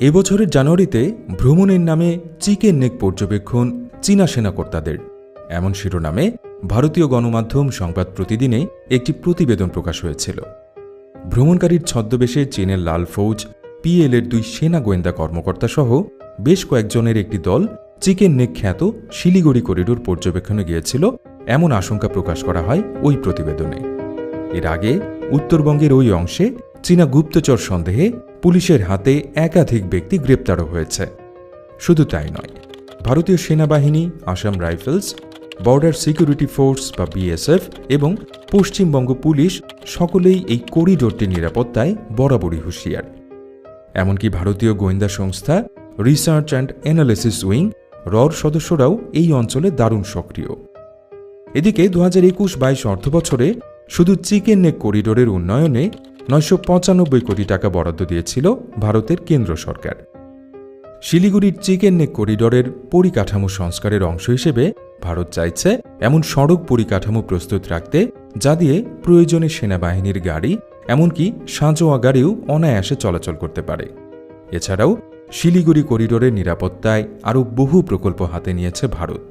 এবছরের জানুয়ারিতে ভ্রমণের নামে চিকেন নেক পর্যবেক্ষণ চীনা সেনাকর্তাদের। এমন শিরোনামে ভারতীয় গণমাধ্যম সংবাদ প্রতিদিনে একটি প্রতিবেদন প্রকাশ হয়েছিল। ভ্রমণকারীর ছদ্মবেশে চীনের লাল ফৌজ পিএল এর দুই সেনা গোয়েন্দা কর্মকর্তা সহ বেশ কয়েকজনের একটি দল চিকেন নেক খ্যাত শিলিগুড়ি করিডোর পর্যবেক্ষণে গিয়েছিল এমন আশঙ্কা প্রকাশ করা হয় ওই প্রতিবেদনে। এর আগে উত্তরবঙ্গের ওই অংশে চীনা গুপ্তচর সন্দেহে পুলিশের হাতে একাধিক ব্যক্তি গ্রেপ্তারও হয়েছে। শুধু তাই নয়, ভারতীয় সেনাবাহিনী, Assam rifles, border security force বা বিএসএফ এবং পশ্চিমবঙ্গ পুলিশ সকলেই এই করিডোরটির নিরাপত্তায় বরাবরই হুঁশিয়ার। এমনকি ভারতীয় গোয়েন্দা সংস্থা রিসার্চ অ্যান্ড অ্যানালিসিস উইং রর সদস্যরাও এই অঞ্চলে দারুণ সক্রিয়। এদিকে দু হাজার একুশ বাইশ অর্থবছরে শুধু চিকেন নেক করিডোরের উন্নয়নে নয়শো পঁচানব্বই কোটি টাকা বরাদ্দ দিয়েছিল ভারতের কেন্দ্র সরকার। শিলিগুড়ির চিকেন নেক করিডোরের পরিকাঠামো সংস্কারের অংশ হিসেবে ভারত চাইছে এমন সড়ক পরিকাঠামো প্রস্তুত রাখতে, যা দিয়ে প্রয়োজনে সেনাবাহিনীর গাড়ি, এমনকি সাঁজোয়া গাড়িও অনায়াসে চলাচল করতে পারে। এছাড়াও, শিলিগুড়ি করিডোরের নিরাপত্তায় আরও বহু প্রকল্প হাতে নিয়েছে ভারত।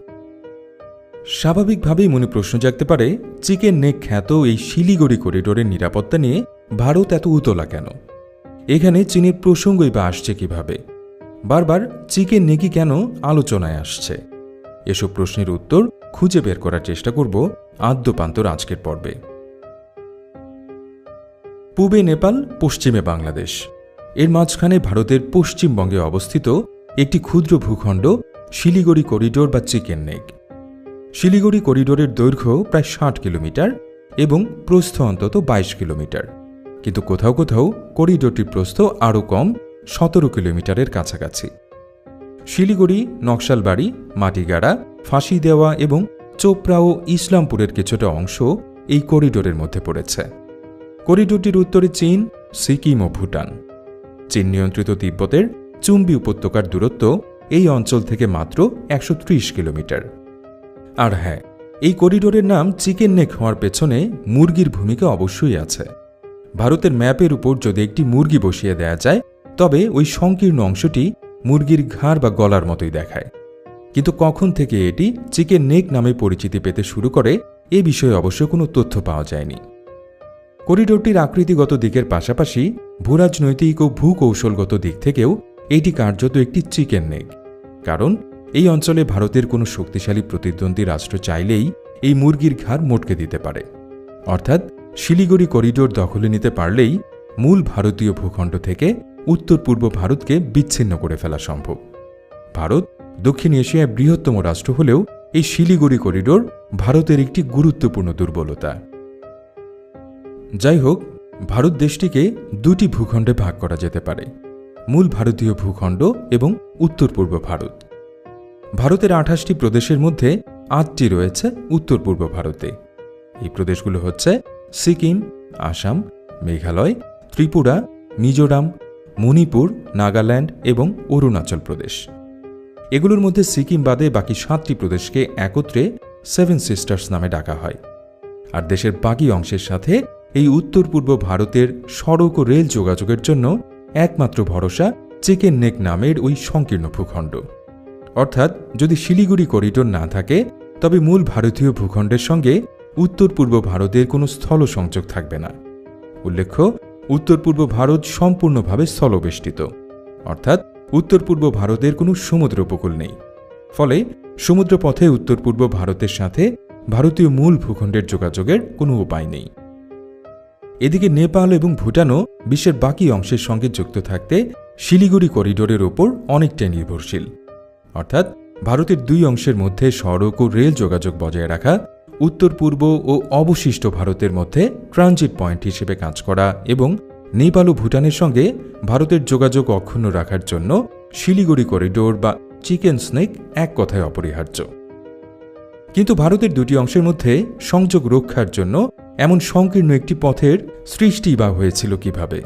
স্বাভাবিকভাবেই মনে প্রশ্ন জাগতে পারে চিকেন নেক খ্যাত এই শিলিগুড়ি করিডোরের নিরাপত্তা নিয়ে ভারত এত উতলা কেন? এখানে চীনের প্রসঙ্গই বা আসছে কীভাবে? বারবার চিকেন নেকি কেন আলোচনায় আসছে? এসব প্রশ্নের উত্তর খুঁজে বের করার চেষ্টা করব আদ্যপান্তর আজকের পর্বে। পূবে নেপাল, পশ্চিমে বাংলাদেশ। এর মাঝখানে ভারতের পশ্চিমবঙ্গে অবস্থিত একটি ক্ষুদ্র ভূখণ্ড শিলিগুড়ি করিডোর বা চিকেন নেক। শিলিগুড়ি করিডোরের দৈর্ঘ্য প্রায় ষাট কিলোমিটার এবং প্রস্থ অন্তত বাইশ কিলোমিটার। কিন্তু কোথাও কোথাও করিডোরটির প্রস্থ আরও কম, সতেরো কিলোমিটারের কাছাকাছি। শিলিগুড়ি, নকশালবাড়ি, মাটিগাড়া ফাঁসি দেওয়া এবং চোপড়া ও ইসলামপুরের কিছুটা অংশ এই করিডোরের মধ্যে পড়েছে। করিডোরটির উত্তরে চীন, সিকিম ও ভুটান। চীন নিয়ন্ত্রিত তিব্বতের চুম্বি উপত্যকার দূরত্ব এই অঞ্চল থেকে মাত্র একশো ত্রিশ কিলোমিটার। আর হ্যাঁ এই করিডোরের নাম চিকেন নেক হওয়ার পেছনে মুরগির ভূমিকা অবশ্যই আছে। ভারতের ম্যাপের উপর যদি একটি মুরগি বসিয়ে দেয়া যায়, তবে ওই সংকীর্ণ অংশটি মুরগির ঘাড় বা গলার মতোই দেখায়। কিন্তু কখন থেকে এটি চিকেন নেক নামে পরিচিতি পেতে শুরু করে, এ বিষয়ে অবশ্য কোনো তথ্য পাওয়া যায়নি। করিডোরটির আকৃতিগত দিকের পাশাপাশি ভূরাজনৈতিক ও ভূকৌশলগত দিক থেকেও এটি কার্যত একটি চিকেন নেক। কারণ এই অঞ্চলে ভারতের কোনো শক্তিশালী প্রতিদ্বন্দ্বী রাষ্ট্র চাইলেই এই মুরগির ঘাড় মোটকে দিতে পারে। অর্থাৎ শিলিগুড়ি করিডোর দখলে নিতে পারলেই মূল ভারতীয় ভূখণ্ড থেকে উত্তর পূর্ব ভারতকে বিচ্ছিন্ন করে ফেলা সম্ভব। ভারত দক্ষিণ এশিয়ায় বৃহত্তম রাষ্ট্র হলেও এই শিলিগুড়ি করিডোর ভারতের একটি গুরুত্বপূর্ণ দুর্বলতা। যাই হোক, ভারত দেশটিকে দুটি ভূখণ্ডে ভাগ করা যেতে পারে, মূল ভারতীয় ভূখণ্ড এবং উত্তর পূর্ব ভারত। ভারতের আঠাশটি প্রদেশের মধ্যে আটটি রয়েছে উত্তর পূর্ব ভারতে। এই প্রদেশগুলো হচ্ছে সিকিম, আসাম, মেঘালয়, ত্রিপুরা, মিজোরাম, মণিপুর, নাগাল্যান্ড এবং অরুণাচল প্রদেশ। এগুলোর মধ্যে সিকিম বাদে বাকি সাতটি প্রদেশকে একত্রে সেভেন সিস্টার্স নামে ডাকা হয়। আর দেশের বাকি অংশের সাথে এই উত্তর পূর্ব ভারতের সড়ক ও রেল যোগাযোগের জন্য একমাত্র ভরসা চিকেন নেক নামের ওই সংকীর্ণ ভূখণ্ড। অর্থাৎ যদি শিলিগুড়ি করিডোর না থাকে, তবে মূল ভারতীয় ভূখণ্ডের সঙ্গে উত্তর পূর্ব ভারতের কোনো স্থল সংযোগ থাকবে না। উল্লেখ্য, উত্তর পূর্ব ভারত সম্পূর্ণভাবে স্থলবেষ্টিত অর্থাৎ, উত্তর পূর্ব ভারতের কোনো সমুদ্র উপকূল নেই। ফলে, সমুদ্রপথে উত্তর পূর্ব ভারতের সাথে ভারতীয় মূল ভূখণ্ডের যোগাযোগের কোনো উপায় নেই। এদিকে নেপাল এবং ভুটানও বিশ্বের বাকি অংশের সঙ্গে যুক্ত থাকতে শিলিগুড়ি করিডোরের ওপর অনেকটাই নির্ভরশীল। অর্থাৎ, ভারতের দুই অংশের মধ্যে সড়ক ও রেল যোগাযোগ বজায় রাখা উত্তর পূর্ব ও অবশিষ্ট ভারতের মধ্যে ট্রানজিট পয়েন্ট হিসেবে কাজ করা এবং নেপাল ও ভুটানের সঙ্গে ভারতের যোগাযোগ অক্ষুণ্ণ রাখার জন্য শিলিগুড়ি করিডোর বা চিকেন স্নেক এক কথায় অপরিহার্য। কিন্তু ভারতের দুটি অংশের মধ্যে সংযোগ রক্ষার জন্য এমন সংকীর্ণ একটি পথের সৃষ্টি বা হয়েছিল কীভাবে?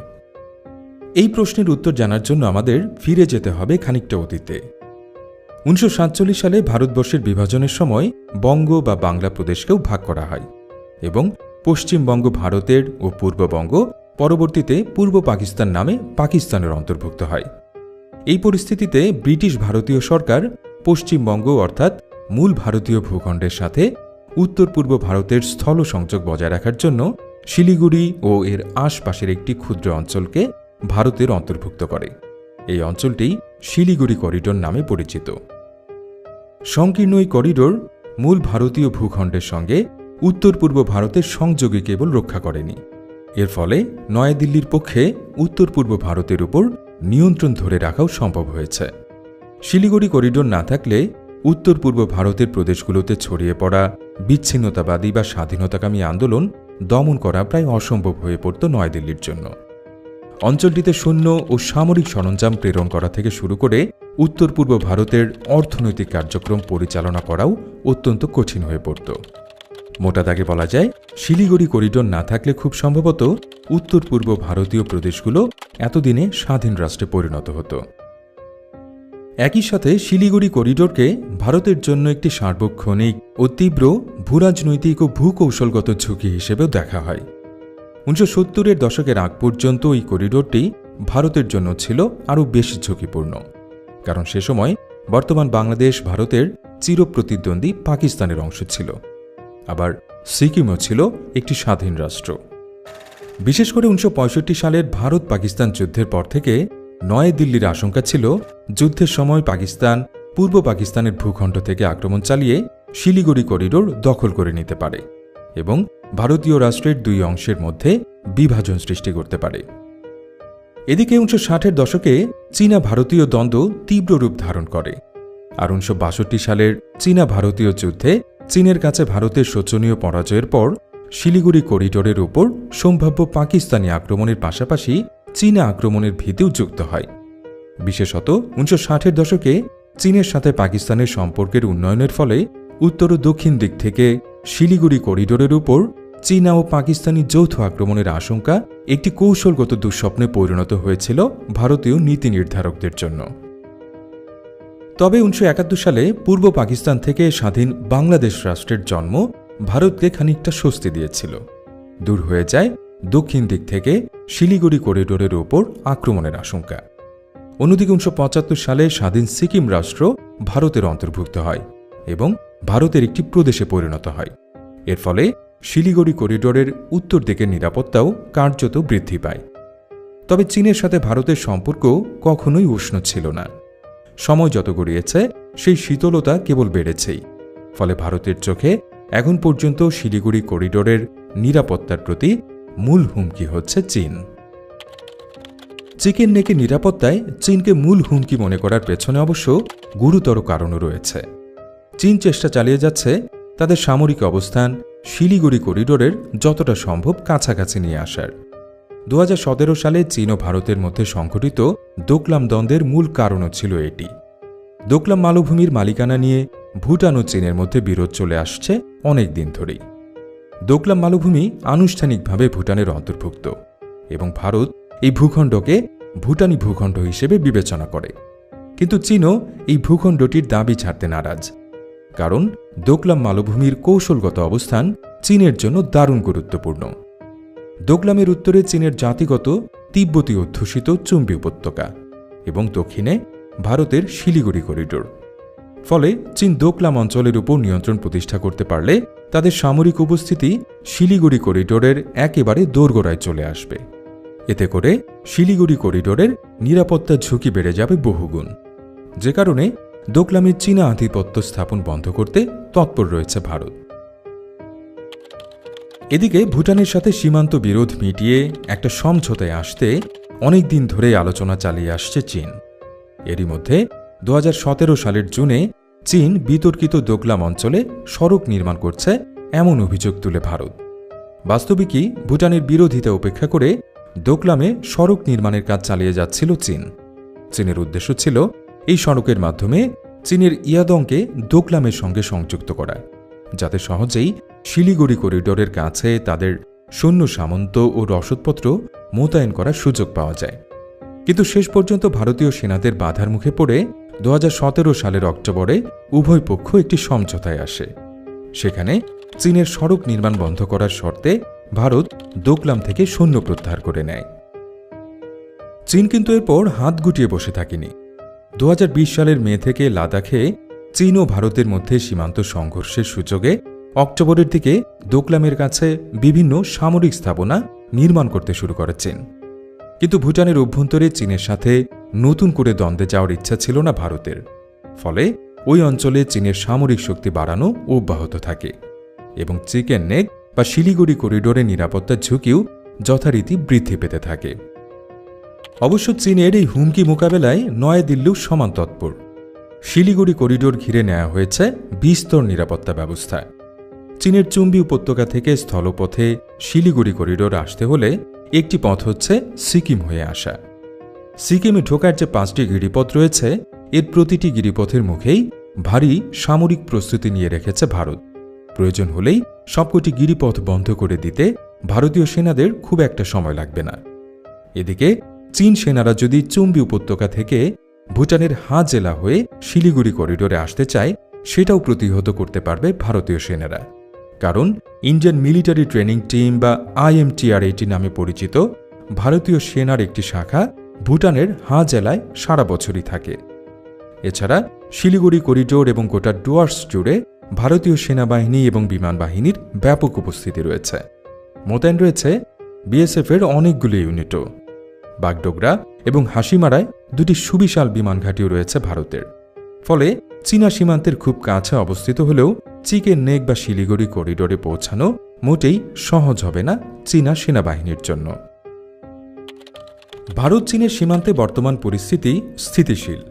এই প্রশ্নের উত্তর জানার জন্য আমাদের ফিরে যেতে হবে খানিকটা অতীতে। উনিশশো সাতচল্লিশ সালে ভারতবর্ষের বিভাজনের সময় বঙ্গ বা বাংলা প্রদেশকেও ভাগ করা হয় এবং পশ্চিমবঙ্গ ভারতের ও পূর্ববঙ্গ পরবর্তীতে পূর্ব পাকিস্তান নামে পাকিস্তানের অন্তর্ভুক্ত হয়। এই পরিস্থিতিতে ব্রিটিশ ভারতীয় সরকার পশ্চিমবঙ্গ অর্থাৎ মূল ভারতীয় ভূখণ্ডের সাথে উত্তর পূর্ব ভারতের স্থল সংযোগ বজায় রাখার জন্য শিলিগুড়ি ও এর আশপাশের একটি ক্ষুদ্র অঞ্চলকে ভারতের অন্তর্ভুক্ত করে। এই অঞ্চলটি শিলিগুড়ি করিডোর নামে পরিচিত। সংকীর্ণ এই করিডোর মূল ভারতীয় ভূখণ্ডের সঙ্গে উত্তর পূর্ব ভারতের সংযোগে কেবল রক্ষা করেনি। এর ফলে নয়াদিল্লির পক্ষে উত্তর পূর্ব ভারতের উপর নিয়ন্ত্রণ ধরে রাখাও সম্ভব হয়েছে। শিলিগুড়ি করিডোর না থাকলে উত্তর পূর্ব ভারতের প্রদেশগুলোতে ছড়িয়ে পড়া বিচ্ছিন্নতাবাদী বা স্বাধীনতাকামী আন্দোলন দমন করা প্রায় অসম্ভব হয়ে পড়ত নয়াদিল্লির জন্য। অঞ্চলটিতে সৈন্য ও সামরিক সরঞ্জাম প্রেরণ করা থেকে শুরু করে উত্তর পূর্ব ভারতের অর্থনৈতিক কার্যক্রম পরিচালনা করাও অত্যন্ত কঠিন হয়ে পড়ত। মোটা দাগে বলা যায়, শিলিগুড়ি করিডোর না থাকলে খুব সম্ভবত উত্তর পূর্ব ভারতীয় প্রদেশগুলো এতদিনে স্বাধীন রাষ্ট্রে পরিণত হতো। একই সাথে শিলিগুড়ি করিডোরকে ভারতের জন্য একটি সার্বক্ষণিক ও তীব্র ভূরাজনৈতিক ও ভূকৌশলগত ঝুঁকি হিসেবেও দেখা হয়। উনিশশো সত্তরের দশকের আগ পর্যন্ত এই করিডোরটি ভারতের জন্য ছিল আরও বেশি ঝুঁকিপূর্ণ, কারণ সে সময় বর্তমান বাংলাদেশ ভারতের চিরপ্রতিদ্বন্দ্বী পাকিস্তানের অংশ ছিল। আবার সিকিমও ছিল একটি স্বাধীন রাষ্ট্র। বিশেষ করে উনিশশো পঁয়ষট্টি সালের ভারত পাকিস্তান যুদ্ধের পর থেকে নয়াদিল্লির আশঙ্কা ছিল যুদ্ধের সময় পাকিস্তান পূর্ব পাকিস্তানের ভূখণ্ড থেকে আক্রমণ চালিয়ে শিলিগুড়ি করিডোর দখল করে নিতে পারে এবং ভারতীয় রাষ্ট্রের দুই অংশের মধ্যে বিভাজন সৃষ্টি করতে পারে। এদিকে উনিশশো ষাটের দশকে চীনা ভারতীয় দ্বন্দ্ব তীব্র রূপ ধারণ করে আর উনিশশো বাষট্টি সালের চীনা ভারতীয় যুদ্ধে চীনের কাছে ভারতের শোচনীয় পরাজয়ের পর শিলিগুড়ি করিডোরের উপর সম্ভাব্য পাকিস্তানি আক্রমণের পাশাপাশি চীনা আক্রমণের ভীতিও যুক্ত হয়। বিশেষত উনিশশো ষাটের দশকে চীনের সাথে পাকিস্তানের সম্পর্কের উন্নয়নের ফলে উত্তর ও দক্ষিণ দিক থেকে শিলিগুড়ি করিডোরের উপর চীনা ও পাকিস্তানি যৌথ আক্রমণের আশঙ্কা একটি কৌশলগত দুঃস্বপ্নে পরিণত হয়েছিল ভারতীয় নীতি নির্ধারকদের জন্য। তবে উনিশশো একাত্তর সালে পূর্ব পাকিস্তান থেকে স্বাধীন বাংলাদেশ রাষ্ট্রের জন্ম ভারতকে খানিকটা স্বস্তি দিয়েছিল। দূর হয়ে যায় দক্ষিণ দিক থেকে শিলিগুড়ি করিডোরের ওপর আক্রমণের আশঙ্কা। অন্যদিকে উনিশশো পঁচাত্তর সালে স্বাধীন সিকিম রাষ্ট্র ভারতের অন্তর্ভুক্ত হয় এবং ভারতের একটি প্রদেশে পরিণত হয়। এর ফলে শিলিগুড়ি করিডোরের উত্তর দিকের নিরাপত্তাও কার্যত বৃদ্ধি পায়। তবে চীনের সাথে ভারতের সম্পর্ক কখনোই উষ্ণ ছিল না। সময় যত গড়িয়েছে, সেই শীতলতা কেবল বেড়েছেই। ফলে ভারতের চোখে এখন পর্যন্ত শিলিগুড়ি করিডোরের নিরাপত্তার প্রতি মূল হুমকি হচ্ছে চীন। চিকেন নেকে নিরাপত্তায় চীনকে মূল হুমকি মনে করার পেছনে অবশ্য গুরুতর কারণও রয়েছে। চীন চেষ্টা চালিয়ে যাচ্ছে তাদের সামরিক অবস্থান শিলিগুড়ি করিডোরের যতটা সম্ভব কাছাকাছি নিয়ে আসার। দু হাজার সতেরো সালে চীন ও ভারতের মধ্যে সংঘটিত দোকলাম দ্বন্দ্বের মূল কারণও ছিল এটি। দোকলাম মালভূমির মালিকানা নিয়ে ভুটান ও চীনের মধ্যে বিরোধ চলে আসছে অনেক দিন ধরেই। দোকলাম মালভূমি আনুষ্ঠানিকভাবে ভুটানের অন্তর্ভুক্ত এবং ভারত এই ভূখণ্ডকে ভুটানি ভূখণ্ড হিসেবে বিবেচনা করে। কিন্তু চীনও এই ভূখণ্ডটির দাবি ছাড়তে নারাজ। কারণ দোকলাম মালভূমির কৌশলগত অবস্থান চীনের জন্য দারুণ গুরুত্বপূর্ণ। দোকলামের উত্তরে চীনের জাতিগত তিব্বতী অধ্যুষিত চুম্বী উপত্যকা এবং দক্ষিণে ভারতের শিলিগুড়ি করিডোর। ফলে চীন দোকলাম অঞ্চলের উপর নিয়ন্ত্রণ প্রতিষ্ঠা করতে পারলে তাদের সামরিক উপস্থিতি শিলিগুড়ি করিডোরের একেবারে দোরগোড়ায় চলে আসবে। এতে করে শিলিগুড়ি করিডোরের নিরাপত্তা ঝুঁকি বেড়ে যাবে বহুগুণ। যে কারণে দোকলামের চীনা আধিপত্য স্থাপন বন্ধ করতে তৎপর রয়েছে ভারত। এদিকে ভুটানের সাথে সীমান্ত বিরোধ মিটিয়ে একটা সমঝোতায় আসতে অনেক দিন ধরে আলোচনা চালিয়ে আসছে চীন। এরই মধ্যে দু হাজার সতেরো সালের জুনে চীন বিতর্কিত দোকলাম অঞ্চলে সড়ক নির্মাণ করছে এমন অভিযোগ তুলে ভারত। বাস্তবিকই ভুটানের বিরোধিতা উপেক্ষা করে দোকলামে সড়ক নির্মাণের কাজ চালিয়ে যাচ্ছিল চীন। চীনের উদ্দেশ্য ছিল এই সড়কের মাধ্যমে চীনের ইয়াদংকে দোকলামের সঙ্গে সংযুক্ত করা যাতে সহজেই শিলিগুড়ি করিডোরের কাছে তাদের সৈন্য সামন্ত ও রসদপত্র মোতায়েন করার সুযোগ পাওয়া যায়। কিন্তু শেষ পর্যন্ত ভারতীয় সেনাদের বাধার মুখে পড়ে দু হাজার সতেরো সালের অক্টোবরে উভয় পক্ষ একটি সমঝোতায় আসে। সেখানে চীনের সড়ক নির্মাণ বন্ধ করার শর্তে ভারত দোকলাম থেকে সৈন্য প্রত্যাহার করে নেয়। চীন কিন্তু এরপর হাত গুটিয়ে বসে থাকেনি। দু হাজার বিশ সালের মে থেকে লাদাখে চীন ও ভারতের মধ্যে সীমান্ত সংঘর্ষের সুযোগে অক্টোবরের দিকে দোকলামের কাছে বিভিন্ন সামরিক স্থাপনা নির্মাণ করতে শুরু করে চীন। কিন্তু ভুটানের অভ্যন্তরে চীনের সাথে নতুন করে দ্বন্দ্বে যাওয়ার ইচ্ছা ছিল না ভারতের। ফলে ওই অঞ্চলে চীনের সামরিক শক্তি বাড়ানো অব্যাহত থাকে এবং চিকেন নেক বা শিলিগুড়ি করিডোরের নিরাপত্তার ঝুঁকিও যথারীতি বৃদ্ধি পেতে থাকে। অবশ্য চীনের এই হুমকি মোকাবেলায় নয়াদিল্লিও সমান তৎপর। শিলিগুড়ি করিডোর ঘিরে নেওয়া হয়েছে বিস্তর নিরাপত্তা ব্যবস্থা। চীনের চুম্বি উপত্যকা থেকে স্থলপথে শিলিগুড়ি করিডোর আসতে হলে একটি পথ হচ্ছে সিকিম হয়ে আসা। সিকিমে ঢোকার যে পাঁচটি গিরিপথ রয়েছে, এর প্রতিটি গিরিপথের মুখেই ভারী সামরিক প্রস্তুতি নিয়ে রেখেছে ভারত। প্রয়োজন হলেই সবকটি গিরিপথ বন্ধ করে দিতে ভারতীয় সেনাদের খুব একটা সময় লাগবে না। এদিকে চীন সেনারা যদি চুম্বি উপত্যকা থেকে ভুটানের হা জেলা হয়ে শিলিগুড়ি করিডোরে আসতে চায়, সেটাও প্রতিহত করতে পারবে ভারতীয় সেনারা। কারণ ইন্ডিয়ান মিলিটারি ট্রেনিং টিম বা আইএমটিআর এটি নামে পরিচিত ভারতীয় সেনার একটি শাখা ভুটানের হা জেলায় সারা বছরই থাকে। এছাড়া শিলিগুড়ি করিডোর এবং গোটা ডুয়ার্স জুড়ে ভারতীয় সেনাবাহিনী এবং বিমান বাহিনীর ব্যাপক উপস্থিতি রয়েছে। মোতায়েন রয়েছে বিএসএফের অনেকগুলি ইউনিটও। বাগডোগরা এবং হাসিমারায় দুটি সুবিশাল বিমান ঘাঁটিও রয়েছে ভারতের। ফলে চীনা সীমান্তের খুব কাছে অবস্থিত হলেও চিকেন নেক বা শিলিগুড়ি করিডোরে পৌঁছানো মোটেই সহজ হবে না চীনা সেনাবাহিনীর জন্য। ভারত চীনের সীমান্তে বর্তমান পরিস্থিতি স্থিতিশীল।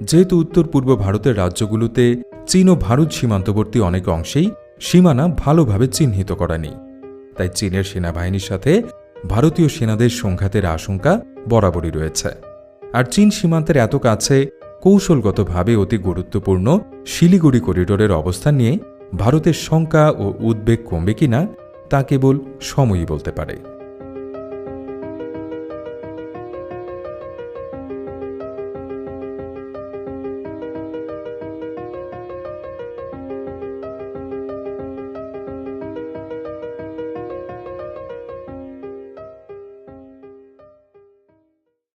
যেহেতু উত্তর পূর্ব ভারতের রাজ্যগুলোতে চীন ও ভারত সীমান্তবর্তী অনেক অংশেই সীমানা ভালোভাবে চিহ্নিত করা নেই তাই চীনের সেনাবাহিনীর সাথে ভারতীয় সেনাদের সংঘাতের আশঙ্কা বরাবরই রয়েছে। আর চীন সীমান্তের এত কাছে কৌশলগতভাবে অতি গুরুত্বপূর্ণ শিলিগুড়ি করিডোরের অবস্থান নিয়ে ভারতের শঙ্কা ও উদ্বেগ কমবে কিনা তা কেবল সময়ই বলতে পারে।